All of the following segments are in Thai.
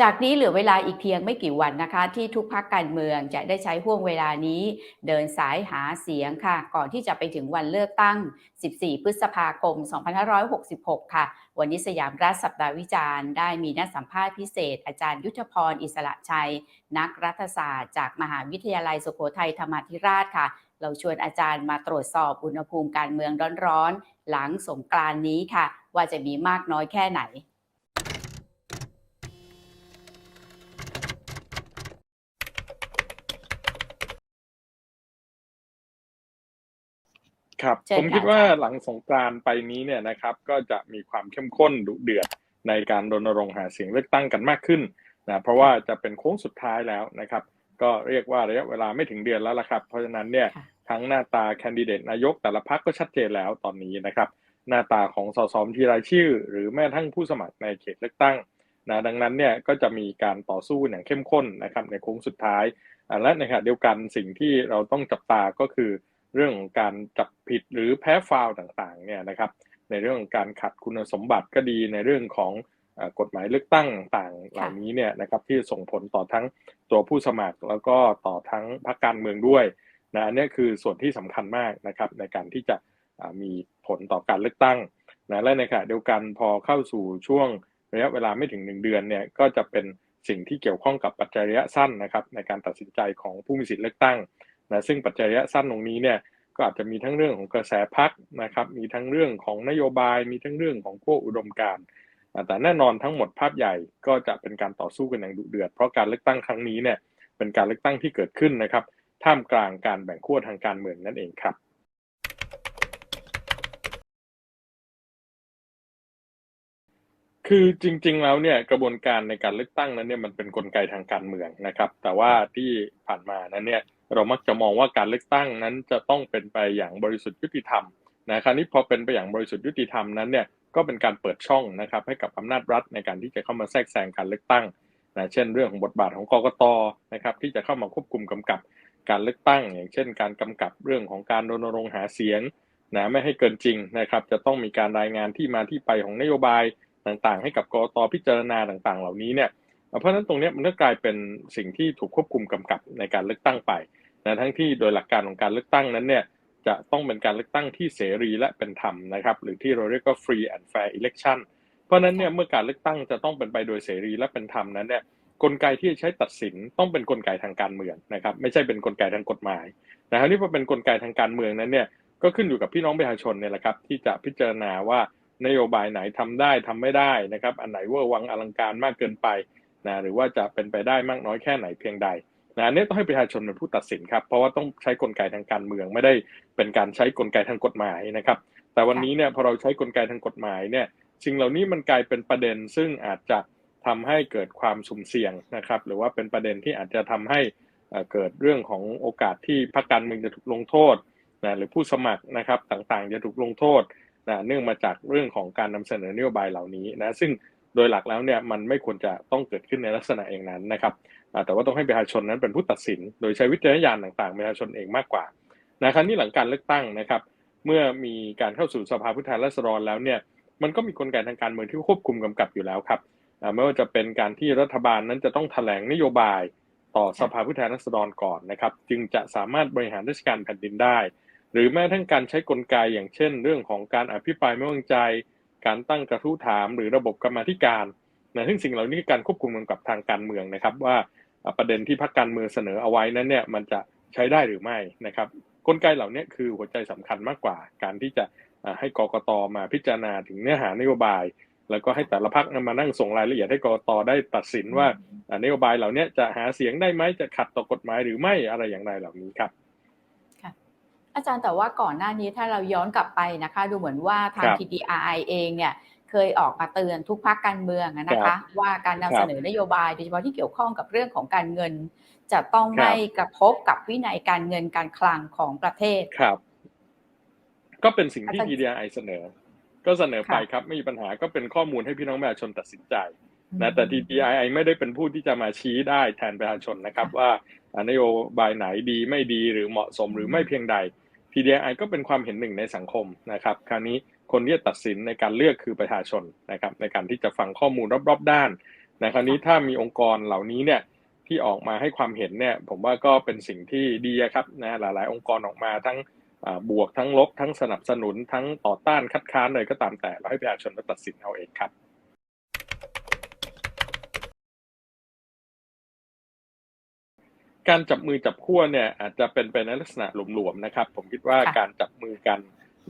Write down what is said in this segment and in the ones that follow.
จากนี้เหลือเวลาอีกเพียงไม่กี่วันนะคะ ที่ทุกพักการเมืองจะได้ใช้ห่วงเวลานี้ เดินสายหาเสียงค่ะ ก่อนที่จะไปถึงวันเลือกตั้ง 14 พฤษภาคม 2566 ค่ะ วันนี้สยามรัฐสัปดาห์วิจารณ์ได้มีนัดสัมภาษณ์พิเศษ อาจารย์ยุทธพร อิสระชัย นักรัฐศาสตร์ จากมหาวิทยาลัยสุโขทัยธรรมาธิราชค่ะ เราชวนอาจารย์มาตรวจสอบอุณหภูมิการเมืองร้อนๆหลังสงกรานนี้ค่ะ ว่าจะมีมากน้อยแค่ไหน ครับเชิญผมคิดค่ะว่าอาจารย์หลังสงกรานต์ไปนี้เนี่ยนะครับ ก็จะมีความเข้มข้นดุเดือดในการรณรงค์หาเสียงเลือกตั้งกันมากขึ้นนะเพราะว่าจะเป็นโค้งสุดท้ายแล้วนะครับ ก็เรียกว่าระยะเวลาไม่ถึงเดือนแล้วละครับ เพราะฉะนั้นเนี่ยค่ะทั้งหน้าตาแคนดิเดตนายกแต่ละพรรคก็ชัดเจนแล้วตอนนี้นะครับ หน้าตาของสสบัญชีรายชื่อ หรือแม้กระทั่งผู้สมัครในเขตเลือกตั้งนะดังนั้นเนี่ยก็จะมีการต่อสู้อย่างเข้มข้นนะครับในโค้งสุดท้ายอ่าและในขณะเดียวกันสิ่งที่เราต้องจับตาก็คือ เรื่องของการจับผิดหรือแพ้ฟาวต่างๆเนี่ยนะครับในเรื่องของการขัดคุณสมบัติก็ดีในเรื่องของกฎหมายเลือกตั้งต่างๆเหล่านี้เนี่ยนะครับที่ส่งผลต่อทั้งตัวผู้สมัครแล้วก็ต่อทั้งพรรคการเมืองด้วยนะอันนี้คือส่วนที่สำคัญมากนะครับในการที่จะมีผลต่อการเลือกตั้งนะและในขณะเดียวกันพอเข้าสู่ช่วงระยะเวลาไม่ถึงหนึ่งเดือนเนี่ยก็จะเป็นสิ่งที่เกี่ยวข้องกับปัจจัยระยะสั้นนะครับในการตัดสินใจของผู้มีสิทธิเลือกตั้ง นะซึ่งปัจจัยระยะสั้นตรงนี้เนี่ยก็อาจจะมีทั้งเรื่องของกระแสพักนะครับมีทั้งเรื่องของนโยบาย มีทั้งเรื่องของขั้วอุดมการณ์แต่แน่นอนทั้งหมดภาพใหญ่ก็จะเป็นการต่อสู้กันอย่างดุเดือด เพราะการเลือกตั้งครั้งนี้เนี่ยเป็นการเลือกตั้งที่เกิดขึ้นนะครับ ท่ามกลางการแบ่งขั้วทางการเมืองนั่นเองครับคือจริง ๆ แล้วเนี่ยกระบวนการในการเลือกตั้งนั้นเนี่ยมันเป็นนกลไกทางการเมืองนะครับ แต่ว่าที่ผ่านมานั้นเนี่ย เรามักจะมองว่าการเลือกตั้งนั้นจะต้องเป็นไปอย่างบริสุทธิ์ยุติธรรมนะคราวนี้พอเป็นไปอย่างบริสุทธิ์ยุติธรรมนั้นเนี่ยก็เป็นการเปิดช่องนะครับให้กับอำนาจรัฐในการที่จะเข้ามาแทรกแซงการเลือกตั้งนะเช่น เรื่องของบทบาทของกกตนะครับที่จะเข้ามาควบคุมกำกับการเลือกตั้ง อย่างเช่น การกำกับเรื่องของการรณรงค์หาเสียงนะไม่ให้เกินจริงนะครับจะต้องมีการรายงานที่มาที่ไปของนโยบายต่างๆ ให้กับกรตพิจารณาต่างๆ เหล่านี้เนี่ย เพราะฉะนั้นตรงเนี้ยมันก็กลายเป็นสิ่งที่ถูกควบคุมกำกับในการเลือกตั้งไปนะทั้งที่โดยหลักการของการเลือกตั้งนั้นเนี่ยจะต้องเป็นการเลือกตั้งที่เสรีและเป็นธรรมนะครับหรือที่เราเรียกว่า free and fair election เพราะฉะนั้นเนี่ยเมื่อการเลือกตั้งจะต้องเป็นไปโดยเสรีและเป็นธรรมนั้นเนี่ยกลไกที่จะใช้ตัดสินต้องเป็นกลไกทางการเมืองนะครับไม่ใช่เป็นกลไกทางกฎหมายนะครับนี่พอเป็นกลไกทางการเมืองนั้นเนี่ยก็ขึ้นอยู่กับพี่น้องประชาชนเนี่ยแหละครับที่จะพิจารณาว่านโยบายไหนทำได้ทำไม่ได้นะครับอันไหนเวอร์วังอลังการมากเกินไป นะหรือว่าจะเป็นไปได้มากน้อยแค่ไหนเพียงใดนะอันนี้ต้องให้ประชาชนเป็นผู้ตัดสินครับ เพราะว่าต้องใช้กลไกทางการเมืองไม่ได้เป็นการใช้กลไกทางกฎหมายนะครับ แต่วันนี้เนี่ยพอเราใช้กลไกทางกฎหมายเนี่ยสิ่งเหล่านี้มันกลายเป็นประเด็นซึ่งอาจจะทำให้เกิดความสุ่มเสี่ยงนะครับ หรือว่าเป็นประเด็นที่อาจจะทำให้เกิดเรื่องของโอกาสที่พรรคการเมืองจะถูกลงโทษนะหรือผู้สมัครนะครับต่างๆจะถูกลงโทษนะเนื่องมาจากเรื่องของการนำเสนอนโยบายเหล่านี้นะซึ่ง โดยหลักแล้วเนี่ยมันไม่ควรจะต้องเกิดขึ้นในลักษณะเองนั้นนะครับอ่าแต่ว่าต้องให้ประชาชนนั้นเป็นผู้ตัดสิน โดยใช้วิจารณญาณต่างๆประชาชนเองมากกว่านะครับนี่หลังการเลือกตั้งนะครับ เมื่อมีการเข้าสู่สภาผู้แทนราษฎรแล้วเนี่ยมันก็มีกลไกทางการเมืองที่ควบคุมกำกับอยู่แล้วครับอ่าไม่ว่าจะเป็นการที่รัฐบาลนั้นจะต้องแถลงนโยบายต่อสภาผู้แทนราษฎรก่อนนะครับ จึงจะสามารถบริหารราชการแผ่นดินได้ หรือแม้ทั้งการใช้กลไกอย่างเช่น เรื่องของการอภิปรายไม่ไว้วางใจ การตั้งกระทู้ถามหรือระบบกรรมธิการนะซึ่งสิ่งเหล่านี้การควบคุมกำกับทางการเมืองนะครับ ว่าประเด็นที่พรรคการเมืองเสนอเอาไว้นั้นเนี่ยมันจะใช้ได้หรือไม่นะครับกลไกเหล่านี้คือหัวใจสำคัญมากกว่า การที่จะให้กรกตมาพิจารณาถึงเนื้อหานโยบาย แล้วก็ให้แต่ละพรรคมานั่งส่งรายละเอียดให้กรกตได้ตัดสินว่านโยบายเหล่านี้จะหาเสียงได้ไหมจะขัดต่อกฎหมายหรือไม่อะไรอย่างไรเหล่านี้ครับ อาจารย์แต่ว่าก่อนหน้านี้ถ้าเราย้อนกลับไปนะคะ ดูเหมือนว่าทางครับ TDRI เองเนี่ยเคยออกมาเตือนทุกพักการเมืองอะนะครัคะบว่าการนำครัเสบนอนโยบายโดยเฉพาะที่เกี่ยวข้องกับเรื่องของการเงิน จะต้องครับไม่กระทบกับวินัยการเงินการคลังของประเทศครับ ก็เป็นสิ่งที่อาจารย์ TDI เสนอ ก็เสนอไปค่ะครับไม่มีปัญหาก็เป็นข้อมูลให้พี่น้องประชาชนตัดสินใจนะแต่ TDI ไม่ได้เป็นผู้ที่จะมาชี้ได้แทนประชาชนนะครับ ว่าอ่านโยบายไหนดีไม่ดีหรือเหมาะสมหรือไม่เพียงใด TDI ก็เป็นความเห็นหนึ่งในสังคมนะครับ คราวนี้คนที่จะตัดสินในการเลือกคือประชาชนนะครับ ในการที่จะฟังข้อมูลรอบ ๆ ด้านนะคราวนี้ถ้ามีองค์กรเหล่านี้เนี่ยที่ออกมาให้ความเห็นเนี่ย ผมว่าก็เป็นสิ่งที่ดีครับนะหลาย ๆ องค์กรออกมาทั้งบวกทั้งลบทั้งสนับสนุนทั้งต่อต้านคัดค้านเลยก็ตามแต่เราให้ประชาชนมาตัดสินเอาเองครับ การจับมือจับขั้วเนี่ยอาจจะเป็นไปในลักษณะหลวมๆนะครับ ผมคิดว่าค่ะการจับมือกัน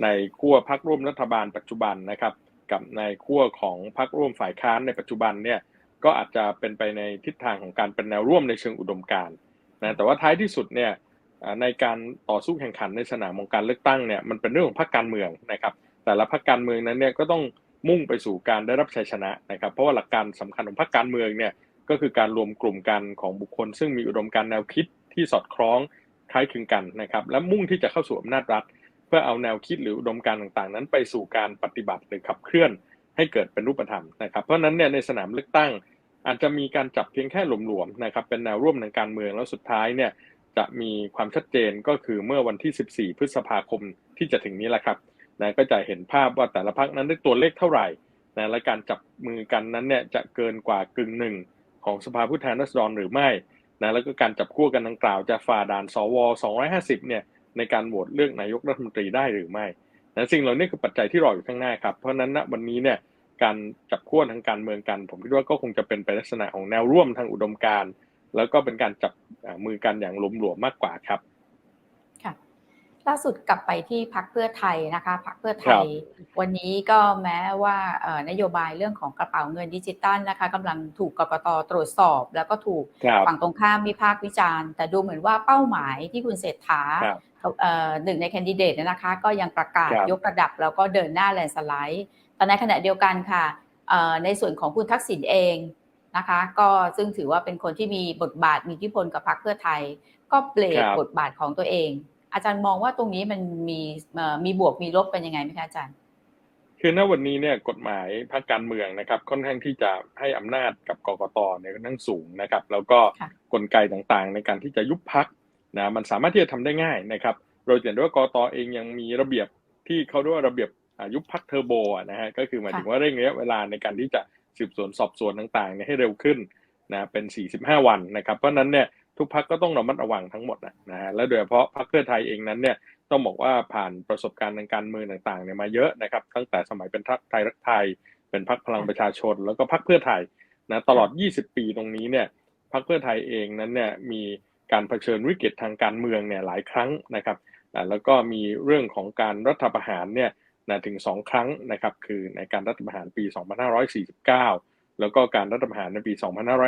ในขั้วพักร่วมรัฐบาลปัจจุบันนะครับ กับในขั้วของพักร่วมฝ่ายค้านในปัจจุบันเนี่ยก็อาจจะเป็นไปในทิศทางของการเป็นแนวร่วมในเชิงอุดมการณ์นะแต่ว่าท้ายที่สุดเนี่ยอ่าในการต่อสู้แข่งขันในสนามของการเลือกตั้งเนี่ยมันเป็นเรื่องของพรรคการเมืองนะครับ แต่ละพรรคการเมืองนั้นเนี่ยก็ต้องมุ่งไปสู่การได้รับชัยชนะนะครับ เพราะว่าหลักการสำคัญของพรรคการเมืองเนี่ย ก็คือการรวมกลุ่มกันของบุคคล ซึ่งมีอุดมการแนวคิดที่สอดคล้องคล้ายคลึงกันนะครับ และมุ่งที่จะเข้าสู่อำนาจรัฐ เพื่อเอาแนวคิดหรืออุดมการต่างๆ นั้น ไปสู่การปฏิบัติหรือขับเคลื่อนให้เกิดเป็นรูปธรรมนะครับ เพราะฉะนั้นเนี่ยในสนามเลือกตั้ง อาจจะมีการจับเพียงแค่หลวมๆนะครับ เป็นแนวร่วมทางการเมืองแล้วสุดท้ายเนี่ยจะมีความชัดเจนก็คือเมื่อวันที่ 14 พฤษภาคมที่จะถึงนี้แหละครับนะก็จะเห็นภาพว่าแต่ละพักนั้นได้ตัวเลขเท่าไหร่นะและการจับมือกันนั้นเนี่ยจะเกินกว่ากึ่งหนึ่ง ของสภาผู้แทนราษฎรหรือไม่นะแล้วก็การจับคู่กันดังกล่าวจะฝ่าด่านสว250เนี่ยในการโหวตเลือกนายกรัฐมนตรีได้หรือไม่นะสิ่งเหล่านี้คือปัจจัยที่รออยู่ข้างหน้าครับ เพราะนั้นณวันนี้เนี่ยการจับขั้วทางการเมืองกัน ผมคิดว่าก็คงจะเป็นไปลักษณะของแนวร่วมทางอุดมการ แล้วก็เป็นการจับมือกันอย่างหลวมๆมากกว่าครับ ล่าสุดกลับไปที่พักเพื่อไทยนะคะพักเพื่อไทครัยบวันนี้ก็แม้ว่าเอ่อนโยบายเรื่องของกระเป๋าเงินดิจิตัลนะคะกำลังถูกกกตตรวจสอบ แล้วก็ถูกครับฝั่งตรงข้ามวิพากษ์วิจารณ์ แต่ดูเหมือนว่าเป้าหมายที่คุณเศรษฐาครับเอ่อหนึ่งในแคนดิเดตเนยนะคะ ก็ยังประกาศครับยกระดับแล้วก็เดินหน้าแลนด์สไลด์แต่ในขณะเดียวกันค่ะเอ่อในส่วนของคุณทักษิณเองนะคะก็ซึ่งถือว่าเป็นคนที่มีบทบาทมีอิทธิพลกับพรรคเพื่อไทย ก็เปลี่ยนครับบทบาทของตัวเอง อาจารย์มองว่าตรงนี้มันมีเอ่อมีบวกมีลบเป็นยังไงไหมคะอาจารย์ คือณวันนี้เนี่ยกฎหมายพรรคการเมืองนะครับ ค่อนข้างที่จะให้อำนาจกับกกตเนี่ยค่อนข้างสูงนะครับ แล้วก็ค่ะกลไกต่างๆ ในการที่จะยุบพักนะมันสามารถที่จะทำได้ง่ายนะครับ เราจะเห็นได้ว่ากกตเองยังมีระเบียบที่เขาเรียกว่าระเบียบอ่ายุบพักเทอร์โบอะนะฮะก็คือหมายถึงว่าเร่งระยะเวลาในการที่จะสืบสวนสอบสวนต่างๆเนี่ยให้เร็วขึ้นนะเป็น 45 วันนะครับ เพราะฉะนั้นเนี่ย ทุกพักก็ต้องระมัดระวังทั้งหมดนะนะฮะและโดยเฉพาะพักเพื่อไทยเองนั้นเนี่ยต้องบอกว่าผ่านประสบการณ์ทางการเมืองต่างๆเนี่ยมาเยอะนะครับ ตั้งแต่สมัยเป็นพรรคไทยรักไทย เป็นพรรคพลังประชาชน แล้วก็พรรคเพื่อไทยนะตลอด 20 ปีตรงนี้เนี่ยพรรคเพื่อไทยเองนั้นเนี่ยมีการเผชิญวิกฤตทางการเมืองเนี่ยหลายครั้งนะครับแล้วก็มีเรื่องของการรัฐประหารเนี่ยนะถึง 2 ครั้งนะครับคือในการรัฐประหารปี 2549 แล้วก็การรัฐประหารในปี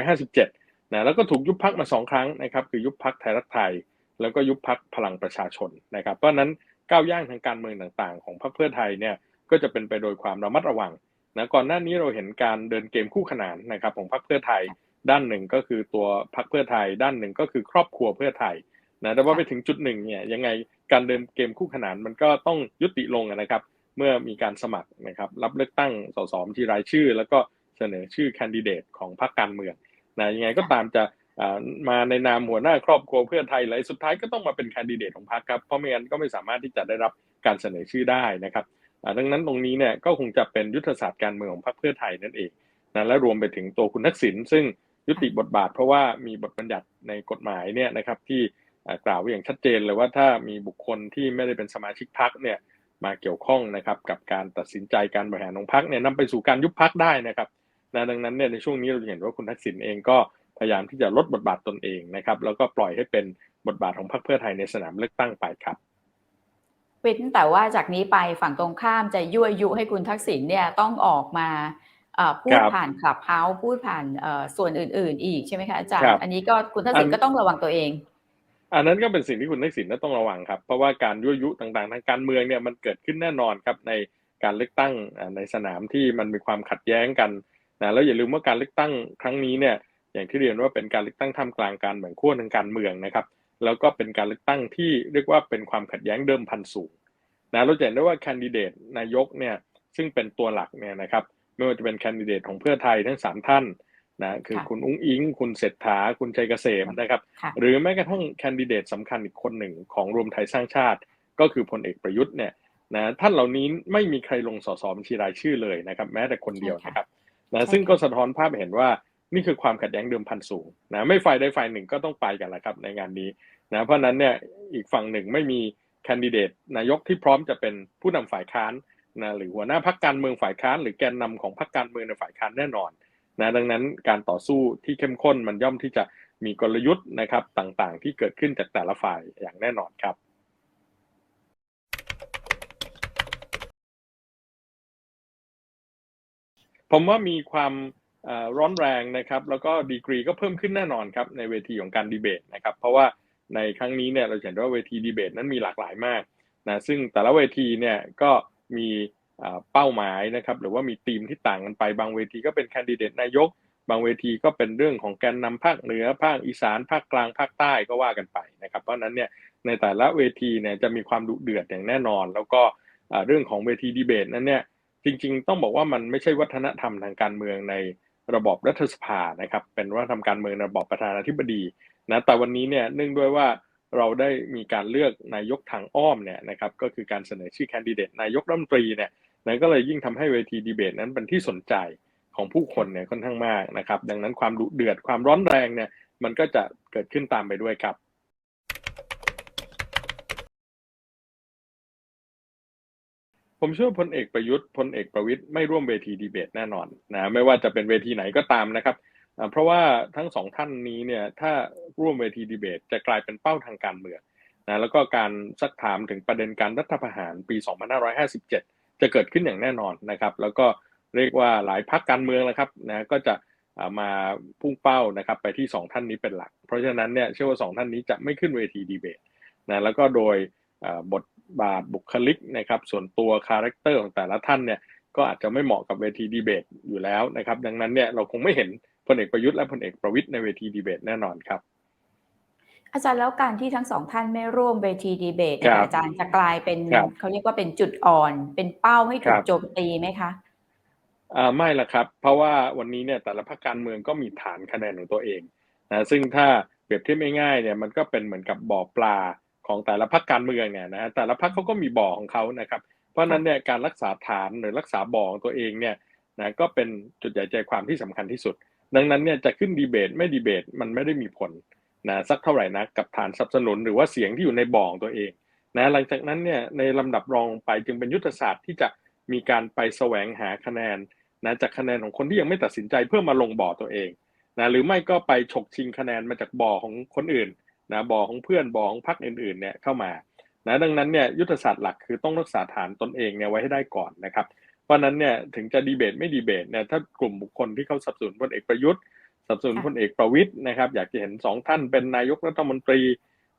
2557 นะแล้วก็ถูกยุบพักมา2ครั้งนะครับคือยุบพักไทยรักไทย แล้วก็ยุบพักพลังประชาชนนะครับเพราะนั้นก้าวย่างทางการเมืองต่างๆ ของพรรคเพื่อไทยเนี่ยก็จะเป็นไปโดยความระมัดระวังนะก่อนหน้านี้เราเห็นการเดินเกมคู่ขนานนะครับของพรรคเพื่อไทยด้านหนึ่งก็คือตัวพรรคเพื่อไทย ด้านหนึ่งก็คือครอบครัวเพื่อไทยนะแต่ว่าไปถึงจุดหนึ่งเนี่ยยังไงการเดินเกมคู่ขนานมันก็ต้องยุติลงนะครับ เมื่อมีการสมัครนะครับรับเลือกตั้งสสบัญชีรายชื่อ แล้วก็เสนอชื่อแคนดิเดตของพรรคการเมือง นะยังไงก็ตามจะอ่ามาในนามหัวหน้าครอบครัวเพื่อไทยเลยสุดท้ายก็ต้องมาเป็นแคนดิเดตของพรรคครับเพราะไม่งั้นก็ไม่สามารถที่จะได้รับการเสนอชื่อได้นะครับอ่าดังนั้นตรงนี้เนี่ยก็คงจะเป็นยุทธศาสตร์การเมืองของพรรคเพื่อไทยนั่นเองนะและรวมไปถึงตัวคุณทักษิณซึ่งยุติบทบาท เพราะว่ามีบทบัญญัติในกฎหมายเนี่ยนะครับที่อ่ากล่าวไว้อย่างชัดเจนเลยว่าถ้ามีบุคคลที่ไม่ได้เป็นสมาชิกพรรคเนี่ยมาเกี่ยวข้องนะครับกับการตัดสินใจการบริหารของพรรคเนี่ยนำไปสู่การยุบพรรคได้นะครับ นะดังนั้นเนี่ยในช่วงนี้เราจะเห็นว่าคุณทักษิณเองก็พยายามที่จะลดบทบาทตนเองนะครับแล้วก็ปล่อยให้เป็นบทบาทของพรรคเพื่อไทยในสนามเลือกตั้งไปครับเว้นแต่ว่าจากนี้ไปฝั่งตรงข้ามจะยั่วยุให้คุณทักษิณเนี่ยต้องออกมาเอ่อพูดครับผ่านคลับเฮาส์พูดผ่านเอ่อส่วนอื่น ๆ อีกใช่ไหมคะอาจารครัย์บอันนี้ก็คุณทักษิณอันก็ต้องระวังตัวเอง อันนั้นก็เป็นสิ่งที่คุณทักษิณน่ะต้องระวังครับเพราะว่าการยั่วยุต่างๆ ทางการเมืองเนี่ยมันเกิดขึ้นแน่นอนครับในการเลือกตั้งอ่าในสนามที่มันมีความขัดแย้งกัน นะแล้วอย่าลืมว่าการเลือกตั้งครั้งนี้เนี่ยอย่างที่เรียนว่าเป็นการเลือกตั้งท่ามกลางการแบ่งขั้วทางการเมืองนะครับ แล้วก็เป็นการเลือกตั้งที่เรียกว่าเป็นความขัดแย้งเดิมพันสูงนะเราจะเห็นได้ว่าแคนดิเดตนายกเนี่ยซึ่งเป็นตัวหลักเนี่ยนะครับไม่ว่าจะเป็นแคนดิเดตของเพื่อไทยทั้งสามท่านนะคือค่ะคุณอุ้งอิง คุณเศรษฐา คุณชัยเกษมนะครับค่ะหรือแม้กระทั่งแคนดิเดตสำคัญอีกคนหนึ่งของรวมไทยสร้างชาติ ก็คือพลเอกประยุทธ์เนี่ยนะท่านเหล่านี้ไม่มีใครลงสสบัญชีรายชื่อเลยนะครับ แม้แต่คนเดียวนะครับ นะซึ่งก็สะท้อนภาพให้เห็นว่านี่คือความขัดแย้งเดิมพันสูงนะไม่ฝ่ายใดฝ่ายหนึ่งก็ต้องไปกันแหละครับในงานนี้นะเพราะฉะนั้นเนี่ยอีกฝั่งหนึ่งไม่มีแคนดิเดตนายกที่พร้อมจะเป็นผู้นำฝ่ายค้านนะหรือหัวหน้าพรรคการเมืองฝ่ายค้าน หรือแกนนำของพรรคการเมืองในฝ่ายค้านแน่นอนนะดังนั้นการต่อสู้ที่เข้มข้นมันย่อมที่จะมีกลยุทธ์นะครับต่างๆ ที่เกิดขึ้นจากแต่ละฝ่ายอย่างแน่นอนครับ ผมว่ามีความร้อนแรงนะครับ แล้วก็ดีกรีก็เพิ่มขึ้นแน่นอนครับในเวทีของการดีเบตนะครับ เพราะว่าในครั้งนี้เนี่ยเราเห็นว่าเวทีดีเบตนั้นมีหลากหลายมากนะซึ่งแต่ละเวทีเนี่ยก็มีเป้าหมายนะครับ หรือว่ามีธีมที่ต่างกันไปบางเวทีก็เป็นแคนดิเดตนายก บางเวทีก็เป็นเรื่องของแกนนำภาคเหนือภาคอีสานภาคกลางภาคใต้ก็ว่ากันไปนะครับ เพราะนั้นเนี่ยในแต่ละเวทีเนี่ยจะมีความดุเดือดอย่างแน่นอน แล้วก็เรื่องของเวทีดีเบตนั้นเนี่ย จริงๆ ต้องบอกว่ามันไม่ใช่วัฒนธรรมทางการเมืองในระบอบรัฐสภานะครับ เป็นวัฒนธรรมการเมืองในระบอบประธานาธิบดีนะแต่วันนี้เนี่ยเนื่องด้วยว่าเราได้มีการเลือกนายกทางอ้อมเนี่ยนะครับก็คือการเสนอชื่อแคนดิเดตนายกรัฐมนตรีเนี่ยนั้นก็เลยยิ่งทำให้เวทีดีเบตนั้นเป็นที่สนใจของผู้คนเนี่ยค่อนข้างมากนะครับ ดังนั้นความดุเดือดความร้อนแรงเนี่ยมันก็จะเกิดขึ้นตามไปด้วยครับ ผมเชื่อพลเอกประยุทธ์พลเอกประวิตยไม่ร่วมเวทีดีเบตแน่นอนนะไม่ว่าจะเป็นเวทีไหนก็ตามนะครับ เพราะว่าทั้งสองท่านนี้เนี่ยถ้าร่วมเวทีดีเบตจะกลายเป็นเป้าทางการเมืองนะแล้วก็การซักถามถึงประเด็นการรัฐประหารปี 2557 จะเกิดขึ้นอย่างแน่นอนนะครับ แล้วก็เรียกว่าหลายพรรคการเมืองแล้วครับนะก็จะมาพุ่งเป้านะครับไปที่สองท่านนี้เป็นหลัก เพราะฉะนั้นเนี่ยเชื่อว่าสองท่านนี้จะไม่ขึ้นเวทีดีเบตนะแล้วก็โดยบท บาทบุคลิกนะครับส่วนตัวคาแรคเตอร์ของแต่ละท่านเนี่ยก็อาจจะไม่เหมาะกับเวทีดีเบตอยู่แล้วนะครับ ดังนั้นเนี่ยเราคงไม่เห็นพลเอกประยุทธ์และพลเอกประวิตยในเวทีดีเบตแน่นอนครับอาจารย์แล้วการที่ทั้งสองท่านไม่ร่วมเวทีดีเบตครับอาจารย์จะกลายเป็นครับเขาเรียกว่าเป็นจุดอ่อน เป็นเป้าให้ถูคกรับโจมตีไหมคะอ่าไม่ละครับ เพราะว่าวันนี้เนี่ยแต่ละพรรคการเมืองก็มีฐานคะแนนของตัวเองนะซึ่งถ้าเปรียบเทียบง่ายๆเนี่ยมันก็เป็นเหมือนกับบ่อปลา ของแต่ละพรรคการเมืองเนี่ยนะฮะแต่ละพรรคเขาก็มีบ่อของเขานะครับ เพราะนั้นเนี่ยการรักษาฐานหรือรักษาบ่อของตัวเองเนี่ยนะก็เป็นจุดใหญ่ใจความที่สำคัญที่สุด ดังนั้นเนี่ยจะขึ้นดีเบตไม่ดีเบตมันไม่ได้มีผลนะสักเท่าไหร่นะกับฐานสนับสนุนหรือว่าเสียงที่อยู่ในบ่อของตัวเองนะหลังจากนั้นเนี่ยในลำดับรองไปจึงเป็นยุทธศาสตร์ที่จะมีการไปแสวงหาคะแนนนะจากคะแนนของคนที่ยังไม่ตัดสินใจเพื่อมาลงบ่อตัวเองนะหรือไม่ก็ไปฉกชิงคะแนนมาจากบ่อของคนอื่น นะบ่อของเพื่อนบ่อของพรรคอื่นๆเนี่ยเข้ามานะดังนั้นเนี่ยยุทธศาสตร์หลักคือต้องรักษาฐานตนเองเนี่ยไว้ให้ได้ก่อนนะครับ เพราะนั้นเนี่ยถึงจะดีเบตไม่ดีเบตเนี่ยถ้ากลุ่มบุคคลที่เขาสับสนุนพลเอกประยุทธ์สับสนุนค่ะพลเอกประวิตยนะครับอยากจะเห็นสองท่านเป็นนายกรัฐมนตรี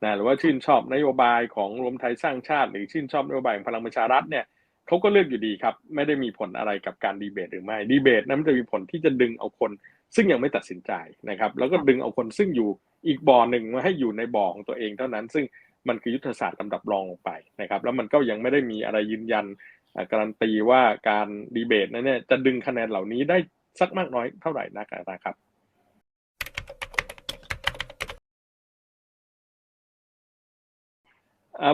นะหรือว่าชื่นชอบนโยบายของรวมไทยสร้างชาติ หรือชื่นชอบนโยบายของพลังประชารัฐเนี่ยเขาก็เลือกอยู่ดีครับ ไม่ได้มีผลอะไรกับการดีเบตหรือไม่ดีเบตนั้นมันจะมีผลที่จะดึงเอาคน ซึ่งยังไม่ตัดสินใจนะครับ แล้วก็ดึงเอาคนซึ่งอยู่อีกบ่อหนึ่งมาให้อยู่ในบ่อของตัวเองเท่านั้น ซึ่งมันคือยุทธศาสตร์ลำดับรองลงไปนะครับ แล้วมันก็ยังไม่ได้มีอะไรยืนยันการันตีว่าการดีเบตนั้นเนี่ยจะดึงคะแนนเหล่านี้ได้สักมากน้อยเท่าไหร่นักนะครับ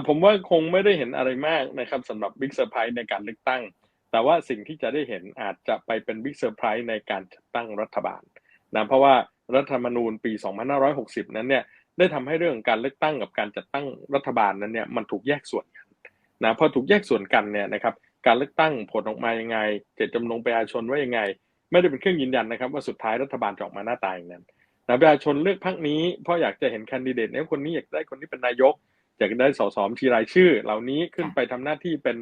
ผมว่าคงไม่ได้เห็นอะไรมากนะครับสำหรับบิ๊กเซอร์ไพรส์ในการเลือกตั้ง แต่ว่าสิ่งที่จะได้เห็นอาจจะไปเป็นบิ๊กเซอร์ไพรส์ในการจัดตั้งรัฐบาลนะเพราะว่ารัฐธรรมนูญปี 2560 นั้นเนี่ยได้ทำให้เรื่องการเลือกตั้งกับการจัดตั้งรัฐบาลนั้นเนี่ยมันถูกแยกส่วนกันนะพอถูกแยกส่วนกันเนี่ยนะครับการเลือกตั้งผลออกมายังไง เจตจำนงประชาชนว่ายังไง ไม่ได้เป็นเครื่องยืนยันนะครับว่าสุดท้ายรัฐบาลจะออกมาหน้าตาอย่างนั้นนะประชาชนเลือกพรรคนี้เพราะอยากจะเห็นคนดิเดตเนี่ยคนนี้อยากได้คนนี้เป็นนายกอยากได้สสชีรายชื่อ เหล่านี้ขึ้นไปทำหน้าที่เป็น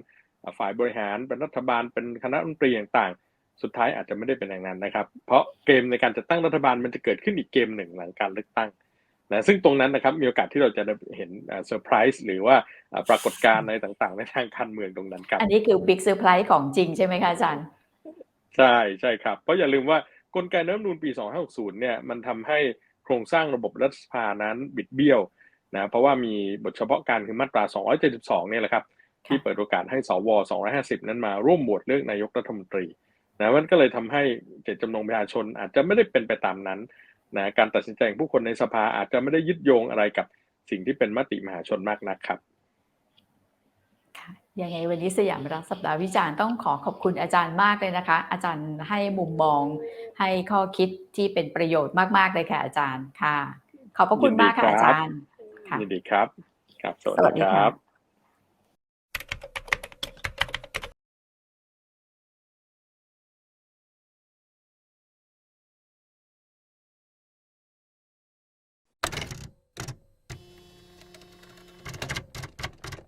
ฝ่ายบริหารเป็นรัฐบาลเป็นคณะรัฐมนตรีต่างๆ สุดท้ายอาจจะไม่ได้เป็นอย่างนั้นนะครับ เพราะเกมในการจัดตั้งรัฐบาลมันจะเกิดขึ้นอีกเกมหนึ่งหลังการเลือกตั้งนะซึ่งตรงนั้นนะครับมีโอกาสที่เราจะได้เห็นเซอร์ไพรส์หรือว่าอ่าปรากฏการณ์อะไรต่างๆ ในทางการเมืองตรงนั้นครับอันนี้คือบิ๊กเซอร์ไพรส์ของจริงใช่ไหมคะอาจารย์ ใช่ใช่ครับ เพราะอย่าลืมว่ากลไกรัฐธรรมนูญปี 2560 เนี่ยมันทำให้โครงสร้างระบบรัฐสภานั้นบิดเบี้ยวนะเพราะว่ามีบทเฉพาะการคือมาตรา 272 เนี่ยแหละครับ ที่เปิดโอกาสให้สว250 นั้นมาร่วมโหวตเลือกนายกรัฐมนตรีนะมันก็เลยทำให้เจตจำนงประชาชนอาจจะไม่ได้เป็นไปตามนั้นนะการตัดสินใจของผู้คนในสภาอาจจะไม่ได้ยึดโยงอะไรกับสิ่งที่เป็นมติมหาชนมากนักครับยังไงวันนี้สยามรัฐสัปดาห์วิจารณ์ต้องขอขอบคุณอาจารย์มากเลยนะคะ อาจารย์ให้มุมมอง ให้ข้อคิดที่เป็นประโยชน์มากๆเลยค่ะอาจารย์ค่ะ ขอบพระคุณมากค่ะยินดีครับอาจารย์ค่ะยินดีครับ ครับ สวัสสวัสดีดีคค่ะรับ